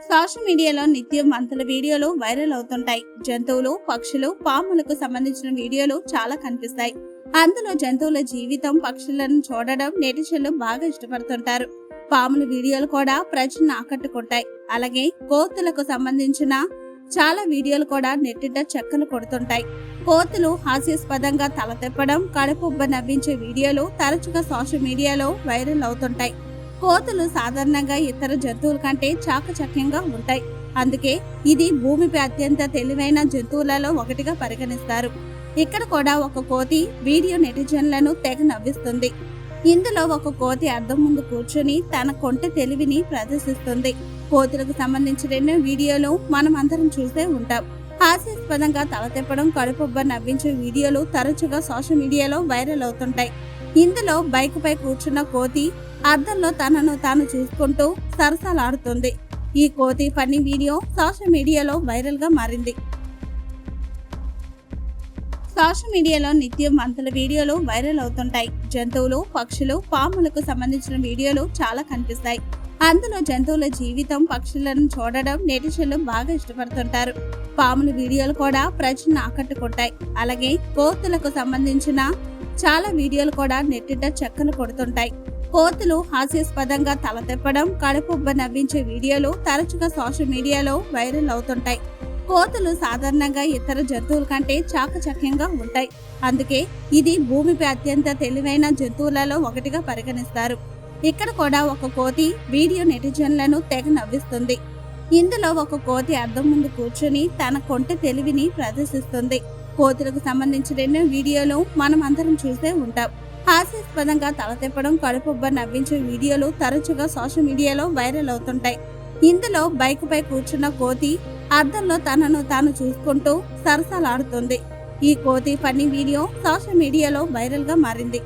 Social మీడియాలో నిత్యం వంతుల వీడియోలు వైరల్ అవుతుంటాయి. జంతువులు పక్షులు పాములకు సంబంధించిన వీడియోలు చాలా కనిపిస్తాయి. అందులో జంతువుల జీవితం పక్షులను చూడడం నెటిజన్లు బాగా ఇష్టపడుతుంటారు. పాముల వీడియోలు కూడా ప్రజలను ఆకట్టుకుంటాయి. అలాగే కోతులకు సంబంధించిన చాలా వీడియోలు కూడా నెట్టిట చెక్కలు కొడుతుంటాయి. కోతులు హాస్యాస్పదంగా తల తిప్పడం కడుపుబ్బ నవ్వించే వీడియోలు తరచుగా సోషల్ మీడియాలో వైరల్ అవుతుంటాయి. కోతులు సాధారణంగా ఇతర జంతువుల కంటే చాకచక్యంగా ఉంటాయి. అందుకే ఇది భూమిపై అత్యంత తెలివైన జంతువులలో ఒకటిగా పరిగణిస్తారు. ఇక్కడ కూడా ఒక కోతి వీడియో నెటిజన్లను తెగ నవ్విస్తుంది. ఇందులో ఒక కోతి అద్దం ముందు కూర్చుని తన కొంటె తెలివిని ప్రదర్శిస్తుంది. కోతులకు సంబంధించిన ఎన్నో వీడియోలు మనం అందరం చూసే ఉంటాం. హాస్యాస్పదంగా తల తిప్పడం కడుపుబ్బ నవ్వించే వీడియోలు తరచుగా సోషల్ మీడియాలో వైరల్ అవుతుంటాయి. ఇందులో బైక్ పై కూర్చున్న కోతి అద్దంలో తనను తాను చూసుకుంటూ సరసలాడుతుంది. ఈ కోతి ఫన్నీ వీడియో సోషల్ మీడియాలో వైరల్గా మారింది. సోషల్ మీడియాలో నిత్యం వంతుల వీడియోలు వైరల్ అవుతుంటాయి. జంతువులు పక్షులు పాములకు సంబంధించిన వీడియోలు చాలా కనిపిస్తాయి. అందులో జంతువుల జీవితం పక్షులను చూడడం నెటిజన్లు బాగా ఇష్టపడుతుంటారు. పాముల వీడియోలు కూడా ప్రజలను ఆకట్టుకుంటాయి. అలాగే కోతులకు సంబంధించిన చాలా వీడియోలు కూడా నెట్టిట చెక్కలు కొడుతుంటాయి. కోతులు హాస్యాస్పదంగా తల తిప్పడం కడుపుబ్బ నవ్వించే వీడియోలు తరచుగా సోషల్ మీడియాలో వైరల్ అవుతుంటాయి. కోతులు సాధారణంగా ఇతర జంతువుల కంటే చాకచక్యంగా ఉంటాయి. అందుకే ఇది భూమిపై అత్యంత తెలివైన జంతువులలో ఒకటిగా పరిగణిస్తారు. ఇక్కడ కూడా ఒక కోతి వీడియో నెటిజన్లను తెగ నవ్విస్తుంది. ఇందులో ఒక కోతి అద్దం ముందు కూర్చుని తన కొంటె తెలివిని ప్రదర్శిస్తుంది. కోతులకు సంబంధించిన ఎన్నో వీడియోలు మనం అందరం చూసే ఉంటాం. హాస్యాస్పదంగా తల తిప్పడం కడుపుబ్బ నవ్వించే వీడియోలు తరచుగా సోషల్ మీడియాలో వైరల్ అవుతుంటాయి. ఇందులో బైక్ పై కూర్చున్న కోతి అద్దంలో తనను తాను చూసుకుంటూ సరసాలాడుతుంది. ఈ కోతి ఫన్నీ వీడియో సోషల్ మీడియాలో వైరల్గా మారింది.